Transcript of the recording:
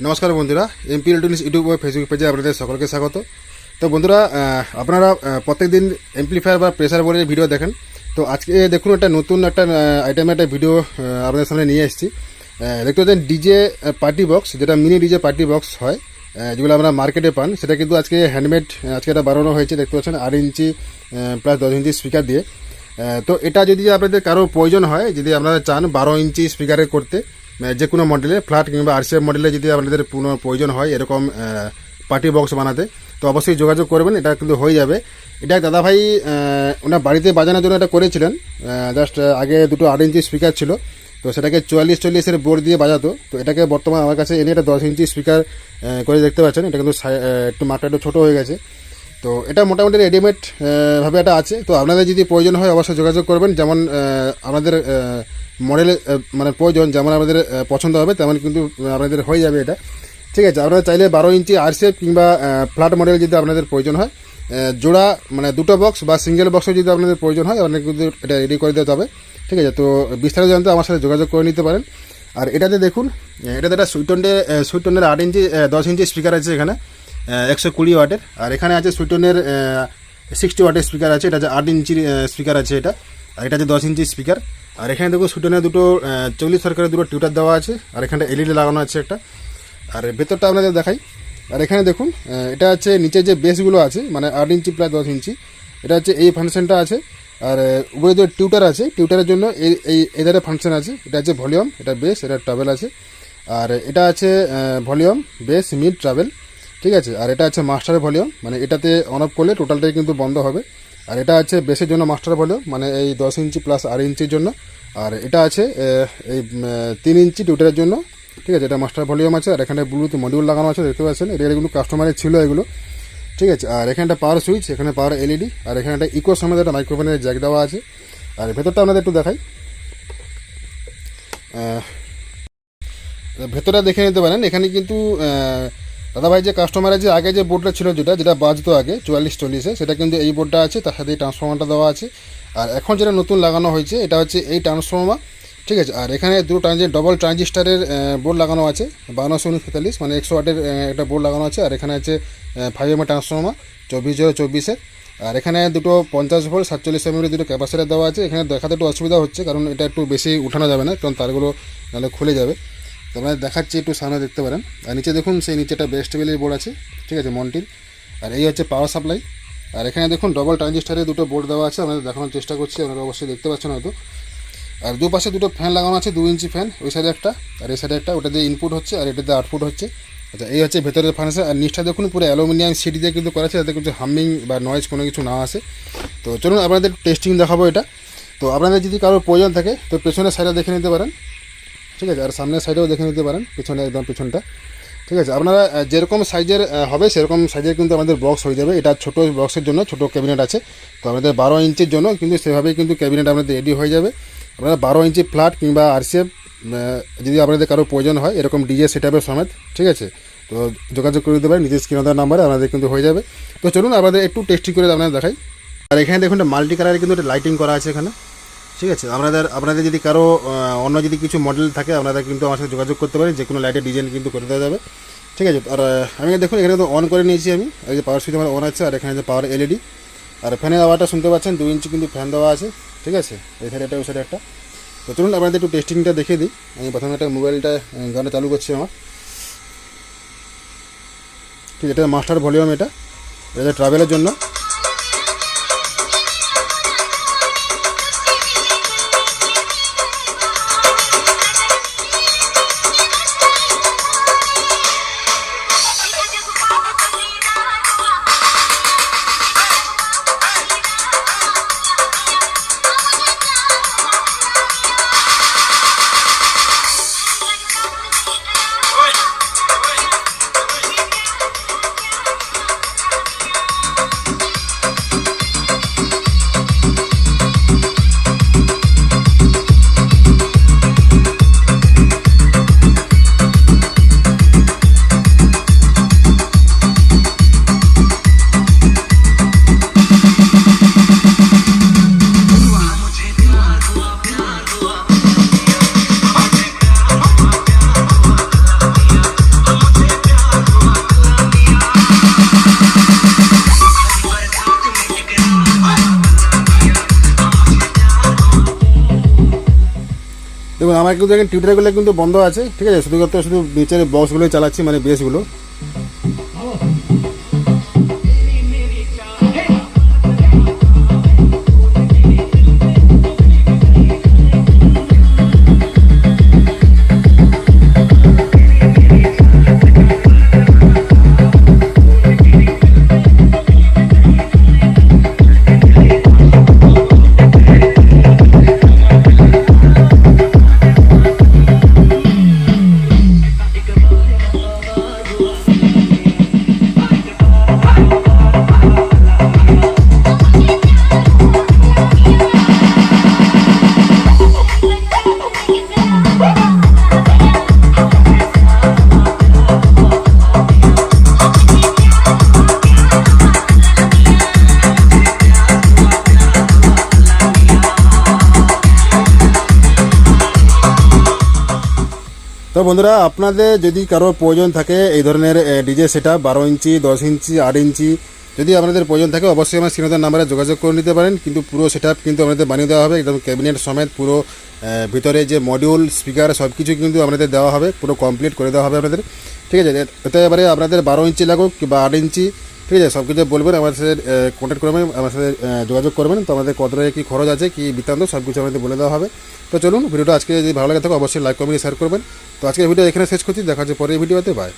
নমস্কার বন্ধুরা MP electronics YouTube ও ফেসবুক পেজে আপনাদের সকলকে স্বাগত। তো বন্ধুরা আপনারা প্রত্যেক দিন এমপ্লিফায়ার বা প্রেসার বোর্ডের ভিডিও দেখেন। তো আজকে দেখুন একটা নতুন একটা আইটেমের একটা ভিডিও আপনাদের সামনে নিয়ে এসেছি। দেখতে পাচ্ছেন ডিজে পার্টি বক্স যেটা মিনি ডিজে পার্টি বক্স হয় যেগুলো আমরা মার্কেটে পান। সেটা কিন্তু আজকে হ্যান্ডমেড আজকে এটা বানানো হয়েছে, দেখতে পাচ্ছেন আট ইঞ্চি প্লাস দশ ইঞ্চি স্পিকার দিয়ে। তো এটা যদি আপনাদের কারও প্রয়োজন হয়, যদি আপনারা চান বারো ইঞ্চি স্পিকারে করতে যে কোনো মডেলে ফ্ল্যাট কিংবা আরসিএফ মডেলে যদি আপনাদের পুরো প্রয়োজন হয়, এরকম পার্টি বক্স বানাতে, তো অবশ্যই যোগাযোগ করবেন, এটা কিন্তু হয়ে যাবে। এটা দাদাভাই ওনার বাড়িতে বাজানোর জন্য এটা করেছিলেন জাস্ট আগে দুটো আট ইঞ্চি স্পিকার ছিল, তো সেটাকে চুয়াল্লিশ চল্লিশের বোর্ড দিয়ে বাজাতো, তো এটাকে বর্তমানে আমার কাছে এনে এটা দশ ইঞ্চি স্পিকার করে দেখতে পাচ্ছেন, এটা কিন্তু একটু মাত্রা একটু ছোটো হয়ে গেছে। তো এটা মোটামুটি রেডিমেড ভাবে এটা আছে। তো আপনাদের যদি প্রয়োজন হয় অবশ্যই যোগাযোগ করবেন। যেমন আমাদের মডেল মানে প্রয়োজন, যেমন আমাদের পছন্দ হবে, তেমন কিন্তু আপনাদের হয়ে যাবে এটা। ঠিক আছে, আপনারা চাইলে বারো ইঞ্চি আরসিএফ কিংবা ফ্ল্যাট মডেল যদি আপনাদের প্রয়োজন হয় জোড়া মানে দুটো বক্স বা সিঙ্গেল বক্সও যদি আপনাদের প্রয়োজন হয় আপনাদের কিন্তু এটা রেডি করে দিতে হবে। ঠিক আছে, তো বিস্তারিত জানতে আমার সাথে যোগাযোগ করে নিতে পারেন। আর এটাতে দেখুন এটাতে একটা সুইটনের সুইটনের আট ইঞ্চি দশ ইঞ্চি স্পিকার আছে এখানে। একশো কুড়ি ওয়াটের। আর এখানে আছে সুইটনের সিক্সটি ওয়াটের স্পিকার আছে। এটা আছে আট ইঞ্চির স্পিকার আছে এটা। আর এটা আছে দশ ইঞ্চির স্পিকার আর এখানে দেখুন সুইটনের দুটো চল্লিশ সরকারের দুটো টিউটার দেওয়া আছে। আর এখানে এলইডি লাগানো আছে একটা। আর ভেতরটা আপনাদের দেখাই। আর এখানে দেখুন এটা হচ্ছে নিচে যে বেসগুলো আছে মানে আট ইঞ্চি প্লাস দশ ইঞ্চি। এটা হচ্ছে এই ফাংশনটা আছে। আর উপরে যে টিউটার আছে, টিউটারের জন্য এই এই, এধারে ফাংশন আছে। এটা হচ্ছে ভলিউম, এটা বেস, এটা ট্রাভেল আছে। আর এটা আছে ভলিউম, বেস, মিড, ট্রাভেল। ঠিক আছে? আর এটা আছে মাস্টার ভলিউম মানে এটাতে অন অফ করলে টোটালটাই কিন্তু বন্ধ হবে। আর এটা আছে বেসের জন্য মাস্টার ভলিউম মানে এই দশ ইঞ্চি প্লাস আড়াই ইঞ্চির জন্য। আর এটা আছে এই তিন ইঞ্চি টিউটারের জন্য। ঠিক আছে? এটা মাস্টার ভলিউম আছে, আর এখানে ব্লুটুথ মডিউল লাগানো আছে, দেখতে পাচ্ছেন? এটা এগুলো কাস্টমারের ছিল এগুলো। ঠিক আছে? আর এখানটা পাওয়ার সুইচ এখানে পাওয়ার এলইডি আর এখানে একটা ইকো সমেত একটা মাইক্রোফোনের জ্যাক দেওয়া আছে। আর ভেতরটা আপনাদের একটু দেখাই। ভেতরটা দেখে নিতে পারেন। এখানে কিন্তু আহ, দাদাভাই যে কাস্টমারের যে আগে যে বোর্ডটা ছিল যেটা যেটা বাজতো আগে চুয়াল্লিশ চল্লিশে সেটা কিন্তু এই বোর্ডটা আছে তার সাথে এই ট্রান্সফর্মারটা দেওয়া আছে। আর এখন যেটা নতুন লাগানো হয়েছে এটা হচ্ছে এই ট্রান্সফর্মার ঠিক আছে? আর এখানে দুটো ট্রানজি ডবল ট্রানজিস্টারের বোর্ড লাগানো আছে বারোশো উনিশ তেতাল্লিশ মানে একশো ওয়াটের একটা বোর্ড লাগানো আছে আর এখানে আছে ফাইভ এম ট্রান্সফর্মার চব্বিশ জিরো চব্বিশের আর এখানে দুটো পঞ্চাশ ভোল্ট সাতচল্লিশ এমএর দুটো ক্যাপাসিটার দেওয়া আছে এখানে দেখাতে একটু অসুবিধা হচ্ছে কারণ এটা একটু বেশি উঠানো যাবে না কারণ তারগুলো নাহলে খুলে যাবে। তো আপনাদের দেখাচ্ছি, একটু সামনে দেখতে পারেন। আর নিচে দেখুন, সেই নিচে একটা বেস্ট টেবিলের বোর্ড আছে, ঠিক আছে, মন্টির। আর এই হচ্ছে পাওয়ার সাপ্লাই আর এখানে দেখুন ডবল ট্রানজিস্টারের দুটো বোর্ড দেওয়া আছে, আপনাদের দেখানোর চেষ্টা করছি, আপনারা অবশ্যই দেখতে পাচ্ছেন হয়তো। আর দুপাশে দুটো ফ্যান লাগানো আছে দু ইঞ্চি ফ্যান ওই সাইডে একটা, আর এই সাইডে একটা ওটা দিয়ে ইনপুট হচ্ছে, আর এটা দিয়ে আউটপুট হচ্ছে। আচ্ছা এই হচ্ছে ভেতরের ফার্নিচার আর নিচটা দেখুন, পুরো অ্যালুমিনিয়াম সিটি দিয়ে কিন্তু করা আছে, যাতে কিছু হামিং বা নয়েজ কোনো কিছু না আসে। তো চলুন, আপনাদের টেস্টিং দেখাবো এটা। তো আপনাদের যদি কারোর প্রয়োজন থাকে, তো পেছনের সাইডে দেখে নিতে পারেন। ঠিক আছে, আর সামনের সাইডেও দেখে নিতে পারেন, পিছনে একদম পিছনটা। ঠিক আছে, আপনারা যেরকম সাইজের হবে, সেরকম সাইজের কিন্তু আমাদের বক্স হয়ে যাবে। এটা ছোটো বক্সের জন্য, ছোটো ক্যাবিনেট আছে। তো আমাদের বারো ইঞ্চির জন্য কিন্তু সেভাবেই কিন্তু ক্যাবিনেট আপনাদের রেডি হয়ে যাবে। আপনারা বারো ইঞ্চি ফ্ল্যাট কিংবা আরসিএফ যদি আপনাদের কারও প্রয়োজন হয়, এরকম ডিজে সেটআপের সমেত, ঠিক আছে? তো যোগাযোগ করে দিতে পারেন, নিজের স্ক্রিনার নাম্বারে আপনাদের কিন্তু হয়ে যাবে। তো চলুন আপনাদের একটু টেস্টিং করে আপনাদের দেখাই। আর এখানে দেখুন মাল্টি কালারের কিন্তু একটা লাইটিং করা আছে এখানে। ঠিক আছে, আপনাদের আপনাদের যদি কারও অন্য যদি কিছু মডেল থাকে, আপনারা কিন্তু আমার সাথে যোগাযোগ করতে পারেন যে কোনো লাইটের ডিজাইন কিন্তু করে দেওয়া যাবে। ঠিক আছে, আর আমি দেখুন, এখানে তো অন করে নিয়েছি আমি। এই যে পাওয়ার সুইচ আমার অন আছে, আর এখানে যে পাওয়ার এলইডি আর ফ্যানের আওয়াজটা শুনতে পাচ্ছেন দু ইঞ্চি কিন্তু ফ্যান দেওয়া আছে, ঠিক আছে? এই সাইডে একটা, ওই সাইডে একটা। তো চলুন, আপনাদের একটু টেস্টিংটা দেখিয়ে দিই। আমি প্রথমে একটা মোবাইলটা গানটা চালু করছি আমার। ঠিক এটা মাস্টার ভলিউম এটা। এটা ট্রাভেলের জন্য। আমার কিন্তু দেখেন টিউটারগুলো কিন্তু বন্ধ আছে। ঠিক আছে, শুধুমাত্র শুধু নিচের বক্সগুলোই চালাচ্ছি মানে বেসগুলো তো বন্ধুরা, আপনাদের যদি কারোর প্রয়োজন থাকে এই ধরনের ডিজে সেট বারো ইঞ্চি, দশ ইঞ্চি, আট ইঞ্চি, যদি আপনাদের প্রয়োজন থাকে অবশ্যই আমার শ্রীনদার নাম্বারে যোগাযোগ করে নিতে পারেন। কিন্তু পুরো সেট কিন্তু আপনাদের বানিয়ে দেওয়া হবে, একদম ক্যাবিনেট সমেত পুরো ভিতরে যে মডিউল স্পিকার সব কিছু কিন্তু আপনাদের দেওয়া হবে, পুরো কমপ্লিট করে দেওয়া হবে আপনাদের। ঠিক আছে এতে এবারে আপনাদের বারো ইঞ্চি লাগুক বা আট ইঞ্চি ঠিক আছে সব কিছু বলবেন, আমার সাথে কন্ট্যাক্ট করবেন আমার সাথে যোগাযোগ করবেন তো আমাদের কত কী খরচ আছে, কী বৃত্তান্ত সব কিছু আমাদের বলে দেওয়া হবে। তো চলুন, ভিডিওটা আজকে যদি ভালো লাগে থাকে, অবশ্যই লাইক কমেন্ট শেয়ার করবেন। তো আজকে ভিডিও এখানে শেষ করছি, দেখা হচ্ছে পরের ভিডিওতে বাই